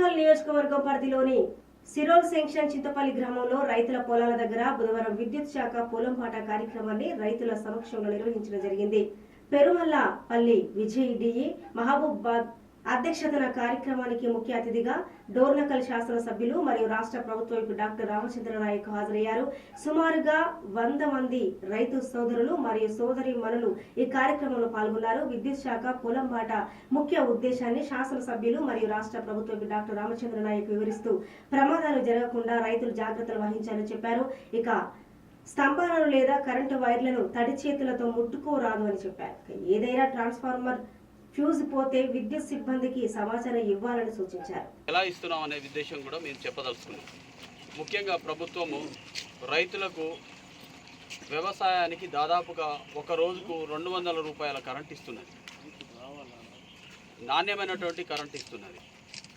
నియోజకవర్గం పరిధిలోని సిరోల్ సెంక్షన్ చింతపల్లి గ్రామంలో రైతుల పొలాల దగ్గర బుధవారం విద్యుత్ శాఖ పొలం పాట కార్యక్రమాన్ని రైతుల సమక్షంలో నిర్వహించడం జరిగింది. పెరుమల్ల పల్లి విజయ్ డిఈ మహబూబాద్ అధ్యక్షతన కార్యక్రమానికి ముఖ్య అతిథిగా డోర్నకల్ శాసనసభ్యులు మరియు రాష్ట్ర ప్రభుత్వ వైపు డాక్టర్ రామచంద్ర నాయక్ హాజరయ్యారు. సుమారుగా వంద మంది రైతు సోదరులు మరియు సోదరి మనులు ఈ కార్యక్రమంలో పాల్గొన్నారు. విద్యుత్ శాఖ పొలం బాట ముఖ్య ఉద్దేశాన్ని శాసనసభ్యులు మరియు రాష్ట్ర ప్రభుత్వ వైపు డాక్టర్ రామచంద్ర నాయక్ వివరిస్తూ ప్రమాదాలు జరగకుండా రైతులు జాగ్రత్తలు వహించాలని చెప్పారు. ఇక స్తంభాలను లేదా కరెంటు వైర్లను తడి చేతులతో ముట్టుకోరాదు అని చెప్పారు. ఏదైనా ట్రాన్స్ఫార్మర్ ఫ్యూజ్ పోతే విద్యుత్ సిబ్బందికి సమాచారం ఇవ్వాలని సూచించారు. ఎలా ఇస్తున్నాం అనే ఉద్దేశం కూడా మేము చెప్పదలుచుకున్నాం. ముఖ్యంగా ప్రభుత్వము రైతులకు వ్యవసాయానికి దాదాపుగా ఒక రోజుకు రెండు వందల రూపాయల కరెంట్ ఇస్తున్నది. నాణ్యమైనటువంటి కరెంట్ ఇస్తున్నది.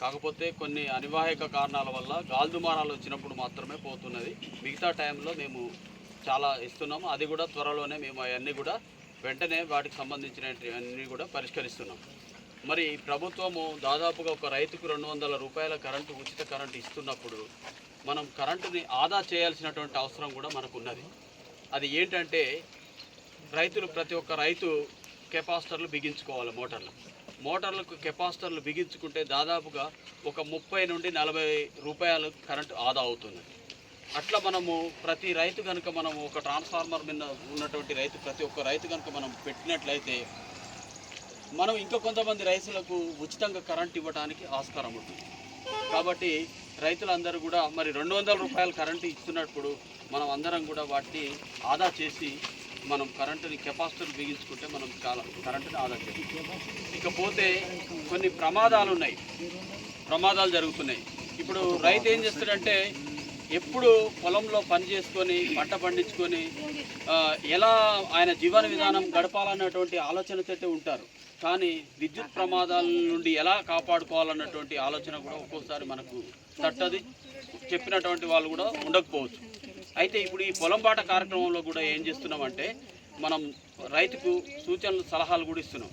కాకపోతే కొన్ని అనివాహిక కారణాల వల్ల గాల్దుమారాలు వచ్చినప్పుడు మాత్రమే పోతున్నది. మిగతా టైంలో మేము చాలా ఇస్తున్నాము. అది కూడా త్వరలోనే మేము అవన్నీ కూడా వెంటనే వాటికి సంబంధించినవన్నీ కూడా పరిష్కరిస్తున్నాం. మరి ప్రభుత్వము దాదాపుగా ఒక రైతుకు రెండు వందల రూపాయల కరెంటు ఉచిత కరెంటు ఇస్తున్నప్పుడు మనం కరెంటుని ఆదా చేయాల్సినటువంటి అవసరం కూడా మనకు ఉన్నది అది ఏంటంటే రైతులు ప్రతి ఒక్క రైతు కెపాసిటర్లు బిగించుకోవాలి మోటార్లు. మోటార్లకు కెపాసిటర్లు బిగించుకుంటే దాదాపుగా ఒక ముప్పై నుండి నలభై రూపాయలు కరెంటు ఆదా అవుతుంది. అట్లా మనము ప్రతి రైతు కనుక మనం ఒక ట్రాన్స్ఫార్మర్ మీద ఉన్నటువంటి రైతు ప్రతి ఒక్క రైతు కనుక మనం పెట్టినట్లయితే మనం ఇంకా కొంతమంది రైతులకు ఉచితంగా కరెంట్ ఇవ్వడానికి ఆస్కారం ఉంటుంది. కాబట్టి రైతులందరూ కూడా మరి రెండు వందల రూపాయలు కరెంటు ఇస్తున్నప్పుడు మనం అందరం కూడా వాటిని ఆదా చేసి మనం కరెంటుని కెపాసిటర్ బిగించుకుంటే మనం చాలా కరెంటుని ఆదా చేస్తాం ఇకపోతే కొన్ని ప్రమాదాలు ఉన్నాయి. ప్రమాదాలు జరుగుతున్నాయి. ఇప్పుడు రైతు ఏం చేస్తాడంటే ఎప్పుడు పొలంలో పని చేసుకొని పంట పండించుకొని ఎలా ఆయన జీవన విధానం గడపాలన్నటువంటి ఆలోచనతోటే ఉంటారు. కానీ విద్యుత్ ప్రమాదాల నుండి ఎలా కాపాడుకోవాలన్నటువంటి ఆలోచన కూడా ఒక్కోసారి మనకు తట్టది. చెప్పినటువంటి వాళ్ళు కూడా ఉండకపోవచ్చు. అయితే ఇప్పుడు ఈ పొలం బాట కార్యక్రమంలో కూడా ఏం చేస్తున్నామంటే మనం రైతుకు సూచనలు సలహాలు కూడా ఇస్తున్నాం.